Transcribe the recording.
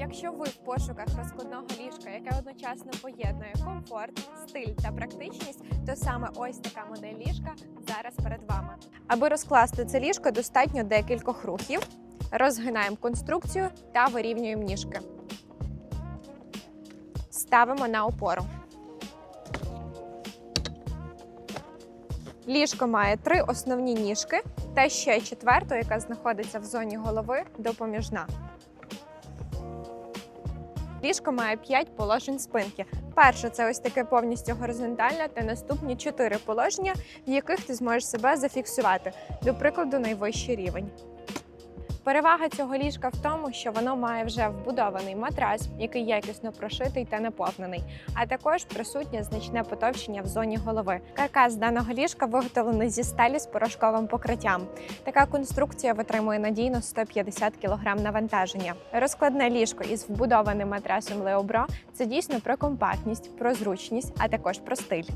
Якщо ви в пошуках розкладного ліжка, яке одночасно поєднує комфорт, стиль та практичність, то саме ось така модель ліжка зараз перед вами. Аби розкласти це ліжко, достатньо декількох рухів. Розгинаємо конструкцію та вирівнюємо ніжки. Ставимо на опору. Ліжко має три основні ніжки та ще четверту, яка знаходиться в зоні голови, допоміжна. Ліжко має 5 положень спинки. Перше це ось таке повністю горизонтальне, та наступні 4 положення, в яких ти зможеш себе зафіксувати, до прикладу, найвищий рівень. Перевага цього ліжка в тому, що воно має вже вбудований матрас, який якісно прошитий та наповнений, а також присутнє значне потовщення в зоні голови. Каркас даного ліжка виготовлений зі сталі з порошковим покриттям. Така конструкція витримує надійно 150 кг навантаження. Розкладне ліжко із вбудованим матрасом Леобро це дійсно про компактність, про зручність, а також про стиль.